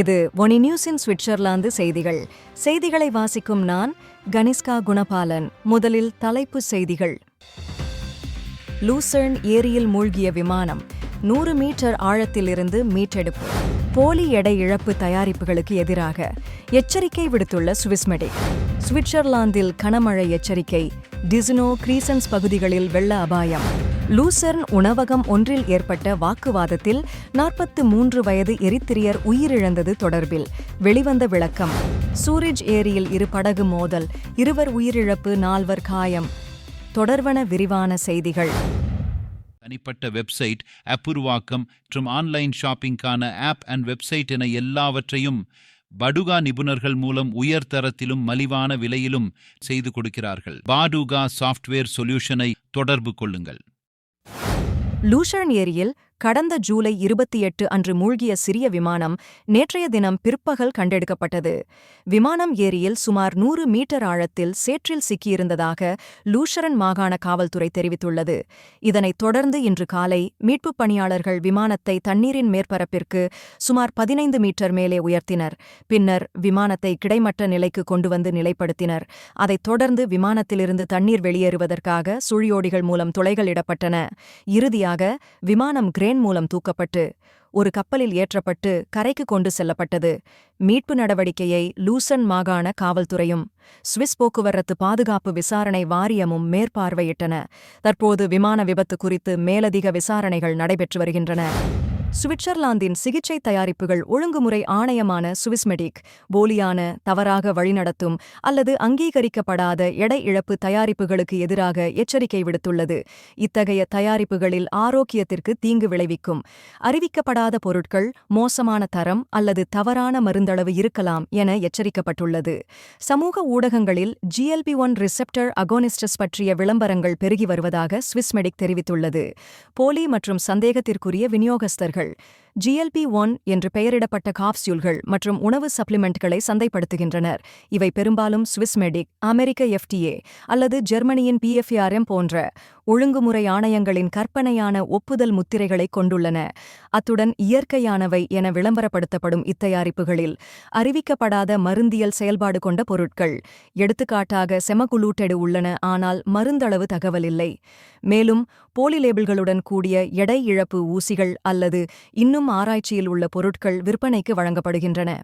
இது ஒனி நியூஸின் சுவிட்சர்லாந்து செய்திகள். செய்திகளை வாசிக்கும் நான் கனிஷ்கா குணபாலன். முதலில் தலைப்புச் செய்திகள். லூசர்ன் ஏரியில் மூழ்கிய விமானம் நூறு மீட்டர் ஆழத்திலிருந்து மீட்டெடுப்பு. போலி எடை இழப்பு தயாரிப்புகளுக்கு எதிராக எச்சரிக்கை விடுத்துள்ள சுவிஸ்மெடிக் சுவிட்சர்லாந்தில் கனமழை எச்சரிக்கை. டிசினோ கிரீசன்ஸ் பகுதிகளில் வெள்ள அபாயம். லூசர்ன் உணவகம் ஒன்றில் ஏற்பட்ட வாக்குவாதத்தில் நாற்பத்து மூன்று வயது எரித்திரியர் உயிரிழந்தது தொடர்பில். வெளிவந்த விளக்கம். சூரிஜ் ஏரியில் இரு படகு மோதல். இருவர் உயிரிழப்பு நால்வர் காயம். தொடர்வன விரிவான செய்திகள். தனிப்பட்ட வெப்சைட் அப்புருவாக்கம் மற்றும் ஆன்லைன் ஷாப்பிங்கான ஆப் அண்ட் வெப்சைட் என எல்லாவற்றையும் படுகா நிபுணர்கள் மூலம் உயர் தரத்திலும் மலிவான விலையிலும் செய்து கொடுக்கிறார்கள். பாடுகா சாஃப்ட்வேர் சொல்யூஷனை தொடர்பு கொள்ளுங்கள். லூஷர்ன் ஏரியில் கடந்த ஜூலை இருபத்தி எட்டு அன்று மூழ்கிய சிறிய விமானம் நேற்றைய தினம் பிற்பகல் கண்டெடுக்கப்பட்டது. விமானம் ஏரியில் சுமார் நூறு மீட்டர் ஆழத்தில் சேற்றில் சிக்கியிருந்ததாக லூஷரன் மாகாண காவல்துறை தெரிவித்துள்ளது. இதனைத் தொடர்ந்து இன்று காலை மீட்புப் பணியாளர்கள் விமானத்தை தண்ணீரின் மேற்பரப்பிற்கு சுமார் பதினைந்து மீட்டர் மேலே உயர்த்தினர். பின்னர் விமானத்தை கிடைமட்ட நிலைக்கு கொண்டு வந்து நிலைப்படுத்தினர். அதைத் தொடர்ந்து விமானத்திலிருந்து தண்ணீர் வெளியேறுவதற்காக சுழியோடிகள் மூலம் துளைகள் இடப்பட்டன. இறுதியாக விமானம் கிரேன் மூலம் தூக்கப்பட்டு ஒரு கப்பலில் ஏற்றப்பட்டு கரைக்கு கொண்டு செல்லப்பட்டது. மீட்பு நடவடிக்கையை லூசன் மாகாண காவல்துறையும் சுவிஸ் போக்குவரத்து பாதுகாப்பு விசாரணை வாரியமும் மேற்பார்வையிட்டன. தற்போது விமான விபத்து குறித்து மேலதிக விசாரணைகள் நடைபெற்று வருகின்றன. சுவிட்சர்லாந்தின் சிகிச்சை தயாரிப்புகள் ஒழுங்குமுறை ஆணையமான சுவிஸ்மெடிக் போலியான தவறாக வழிநடத்தும் அல்லது அங்கீகரிக்கப்படாத எடை இழப்பு தயாரிப்புகளுக்கு எதிராக எச்சரிக்கை விடுத்துள்ளது. இத்தகைய தயாரிப்புகளில் ஆரோக்கியத்திற்கு தீங்கு விளைவிக்கும். அறிவிக்கப்படாத பொருட்கள் மோசமான தரம் அல்லது தவறான மருந்தளவு இருக்கலாம் என எச்சரிக்கப்பட்டுள்ளது. சமூக ஊடகங்களில் ஜிஎல்பி ஒன் ரிசெப்டர் அகோனிஸ்டஸ் பற்றிய விளம்பரங்கள் பெருகி வருவதாக சுவிஸ்மெடிக் தெரிவித்துள்ளது. போலி மற்றும் சந்தேகத்திற்குரிய விநியோகஸ்தர்கள் நிறுவனங்கள் ஜிஎல்பி ஒன் என்று பெயரிடப்பட்ட காப்ஸ்யூல்கள் மற்றும் உணவு சப்ளிமெண்ட்களை சந்தைப்படுத்துகின்றனர். இவை பெரும்பாலும் சுவிஸ் மெடிக் அமெரிக்க எஃப்டிஏ அல்லது ஜெர்மனியின் பிஎஃப்ஆர்எம் போன்ற ஒழுங்குமுறை ஆணையங்களின் கற்பனையான ஒப்புதல் முத்திரைகளை கொண்டுள்ளன. அத்துடன் இயற்கையானவை என விளம்பரப்படுத்தப்படும் இத்தயாரிப்புகளில் அறிவிக்கப்படாத மருந்தியல் செயல்பாடு கொண்ட பொருட்கள் எடுத்துக்காட்டாக செமகுலூட்டெடு உள்ளன ஆனால் மருந்தளவு தகவல் இல்லை. மேலும் போலி லேபிள்களுடன் கூடிய எடை இழப்பு ஊசிகள் அல்லது இன்னும் ஆராய்ச்சியில் உள்ள பொருட்கள் விற்பனைக்கு வழங்கப்படுகின்றன.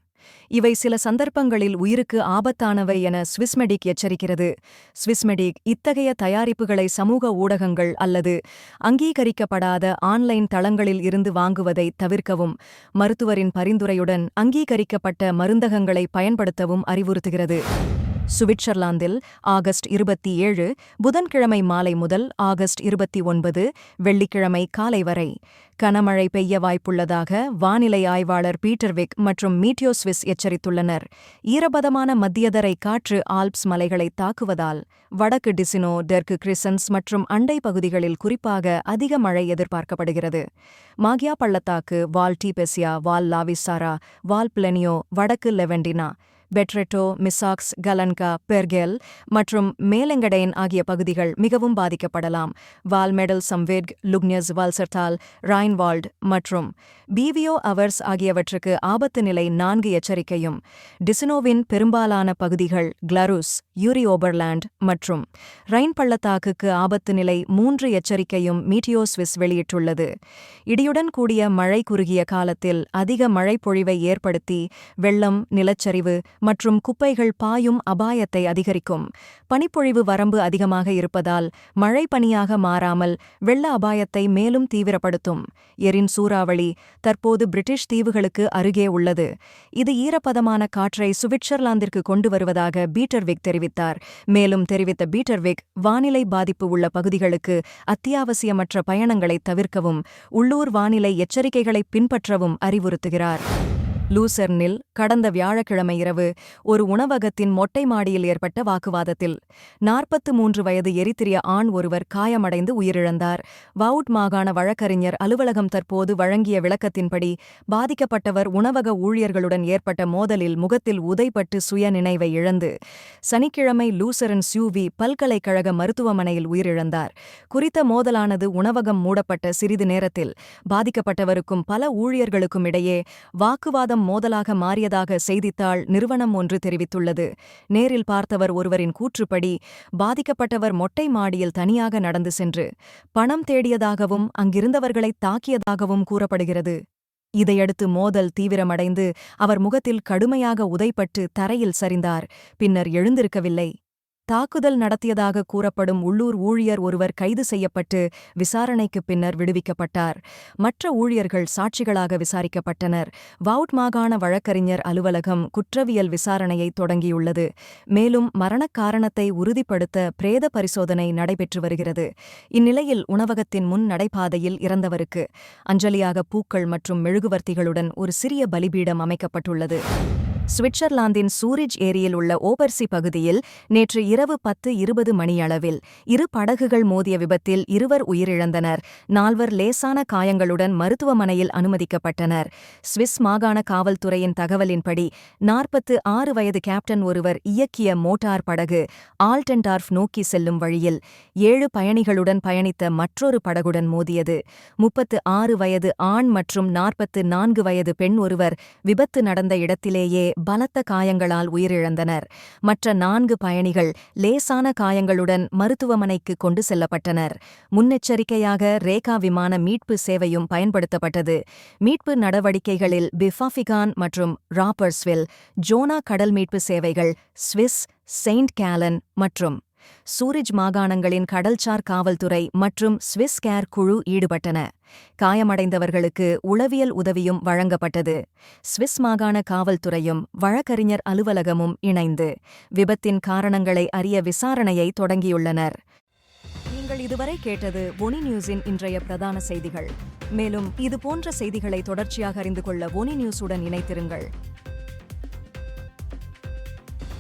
இவை சில சந்தர்ப்பங்களில் உயிருக்கு ஆபத்தானவை என ஸ்விஸ்மெடிக் எச்சரிக்கிறது. ஸ்விஸ்மெடிக் இத்தகைய தயாரிப்புகளை சமூக ஊடகங்கள் அல்லது அங்கீகரிக்கப்படாத ஆன்லைன் தளங்களில் இருந்து வாங்குவதை தவிர்க்கவும் மருத்துவரின் பரிந்துரையுடன் அங்கீகரிக்கப்பட்ட மருந்தகங்களை பயன்படுத்தவும் அறிவுறுத்துகிறது. சுவிட்சர்லாந்தில் ஆகஸ்ட் இருபத்தி ஏழு புதன்கிழமை மாலை முதல் ஆகஸ்ட் இருபத்தி ஒன்பது வெள்ளிக்கிழமை காலை வரை. கனமழை பெய்ய வாய்ப்புள்ளதாக வானிலை ஆய்வாளர் பீட்டர்விக் மற்றும் மீட்டியோஸ்விஸ் எச்சரித்துள்ளனர். ஈரபதமான மத்தியதரை காற்று ஆல்ப்ஸ் மலைகளை தாக்குவதால் வடக்கு டிசினோ டெர்கு கிரிசன்ஸ் மற்றும் அண்டை பகுதிகளில் குறிப்பாக அதிக மழை எதிர்பார்க்கப்படுகிறது. மாகியா பள்ளத்தாக்கு வால் டீபெசியா வால் லாவிசாரா வால் பிளனியோ வடக்கு லெவெண்டினா பெட்ரெட்டோ மிசாக்ஸ் கலன்கா பெர்கெல் மற்றும் மேலெங்கடைன் ஆகிய பகுதிகள் மிகவும் பாதிக்கப்படலாம். வால்மெடல் சம்வேட் லுக்னியஸ் வால்சர்தால் ராயின்வால்ட் மற்றும் பிவியோ அவர்ஸ் ஆகியவற்றுக்கு ஆபத்து நிலை நான்கு எச்சரிக்கையும். டிசினோவின் பெரும்பாலான பகுதிகள் கிளருஸ் யூரி ஓபர்லாண்ட் மற்றும் ரைன் பள்ளத்தாக்குக்கு ஆபத்து நிலை மூன்று எச்சரிக்கையும் மீட்டியோஸ்விஸ் வெளியிட்டுள்ளது. இடியுடன் கூடிய மழை குறுகிய காலத்தில் அதிக மழை பொழிவை ஏற்படுத்தி வெள்ளம் நிலச்சரிவு மற்றும் குப்பைகள் பாயும் அபாயத்தை அதிகரிக்கும். பனிப்பொழிவு வரம்பு அதிகமாக இருப்பதால் மழை பனியாக மாறாமல் வெள்ள அபாயத்தை மேலும் தீவிரப்படுத்தும். எரின் சூறாவளி தற்போது பிரிட்டிஷ் தீவுகளுக்கு அருகே உள்ளது. இது ஈரப்பதமான காற்றை சுவிட்சர்லாந்திற்கு கொண்டு வருவதாக பீட்டர்விக் தெரிவித்தார். மேலும் தெரிவித்த பீட்டர்விக் வானிலை பாதிப்பு உள்ள பகுதிகளுக்கு அத்தியாவசியமற்ற பயணங்களை தவிர்க்கவும் உள்ளூர் வானிலை எச்சரிக்கைகளை பின்பற்றவும் அறிவுறுத்துகிறார். லூசெர்னில் கடந்த வியாழக்கிழமை இரவு ஒரு உணவகத்தின் மொட்டை மாடியில் ஏற்பட்ட வாக்குவாதத்தில் நாற்பத்து மூன்று வயது எரித்திரிய ஆண் ஒருவர் காயமடைந்து உயிரிழந்தார். வவுட் மாகாண வழக்கறிஞர் அலுவலகம் தற்போது வழங்கிய விளக்கத்தின்படி பாதிக்கப்பட்டவர் உணவக ஊழியர்களுடன் ஏற்பட்ட மோதலில் முகத்தில் உதைப்பட்டு சுய நினைவை இழந்து சனிக்கிழமை லூசரன் சியூவி பல்கலைக்கழக மருத்துவமனையில் உயிரிழந்தார். குறித்த மோதலானது உணவகம் மூடப்பட்ட சிறிது நேரத்தில் பாதிக்கப்பட்டவருக்கும் பல ஊழியர்களுக்கும் இடையே வாக்குவாதம் மோதலாக மாறிய மாறியதாக செய்தித்தாள் நிறுவனம் ஒன்று தெரிவித்துள்ளது. நேரில் பார்த்தவர் ஒருவரின் கூற்றுப்படி பாதிக்கப்பட்டவர் மொட்டை மாடியில் தனியாக நடந்து சென்று பணம் தேடியதாகவும் அங்கிருந்தவர்களை தாக்கியதாகவும் கூறப்படுகிறது. இதையடுத்து மோதல் தீவிரமடைந்து அவர் முகத்தில் கடுமையாக உதைப்பட்டு தரையில் சரிந்தார். பின்னர் எழுந்திருக்கவில்லை. தாக்குதல் நடத்தியதாக கூறப்படும் உள்ளூர் ஊழியர் ஒருவர் கைது செய்யப்பட்டு விசாரணைக்குப் பின்னர் விடுவிக்கப்பட்டார். மற்ற ஊழியர்கள் சாட்சிகளாக விசாரிக்கப்பட்டனர். வவுட் மாகாண வழக்கறிஞர் அலுவலகம் குற்றவியல் விசாரணையை தொடங்கியுள்ளது. மேலும் மரணக் காரணத்தை உறுதிப்படுத்த பிரேத பரிசோதனை நடைபெற்று வருகிறது. இந்நிலையில் உணவகத்தின் முன் நடைபாதையில் இறந்தவருக்கு அஞ்சலியாக பூக்கள் மற்றும் மெழுகுவர்த்திகளுடன் ஒரு சிறிய பலிபீடம் அமைக்கப்பட்டுள்ளது. சுவிட்சர்லாந்தின் சூரிஜ் ஏரியில் உள்ள ஓபர்சி பகுதியில் நேற்று இரவு பத்து இருபது மணியளவில் இரு படகுகள் மோதிய விபத்தில் இருவர் உயிரிழந்தனர். நால்வர் லேசான காயங்களுடன் மருத்துவமனையில் அனுமதிக்கப்பட்டனர். சுவிஸ் மாகாண காவல்துறையின் தகவலின்படி நாற்பத்து ஆறு வயது கேப்டன் ஒருவர் இயக்கிய மோட்டார் படகு ஆல்டன்டார்ஃப் நோக்கி செல்லும் வழியில் ஏழு பயணிகளுடன் பயணித்த மற்றொரு படகுடன் மோதியது. முப்பத்து ஆறு வயது ஆண் மற்றும் நாற்பத்து நான்கு வயது பெண் ஒருவர் விபத்து நடந்த இடத்திலேயே பலத்த காயங்களால் உயிரிழந்தனர். மற்ற நான்கு பயணிகள் லேசான காயங்களுடன் மருத்துவமனைக்கு கொண்டு செல்லப்பட்டனர். முன்னெச்சரிக்கையாக ரேகா விமான மீட்பு சேவையும் பயன்படுத்தப்பட்டது. மீட்பு நடவடிக்கைகளில் பிஃபாஃபிகான் மற்றும் ராப்பர்ஸ்வில் ஜோனா கடல் மீட்பு சேவைகள் ஸ்விஸ் செயின்ட் கேலன் மற்றும் சூரிஜ் மாகாணங்களின் கடல்சார் காவல்துறை மற்றும் ஸ்விஸ் கேர் குழு ஈடுபட்டன. காயமடைந்தவர்களுக்கு உளவியல் உதவியும் வழங்கப்பட்டது. ஸ்விஸ் மாகாண காவல்துறையும் வழக்கறிஞர் அலுவலகமும் இணைந்து விபத்தின் காரணங்களை அறிய விசாரணையை தொடங்கியுள்ளனர். நீங்கள் இதுவரை கேட்டது ஒனி நியூஸின் இன்றைய பிரதான செய்திகள். மேலும் இதுபோன்ற செய்திகளை தொடர்ச்சியாக அறிந்து கொள்ள ஒனி நியூஸுடன் இணைத்திருங்கள்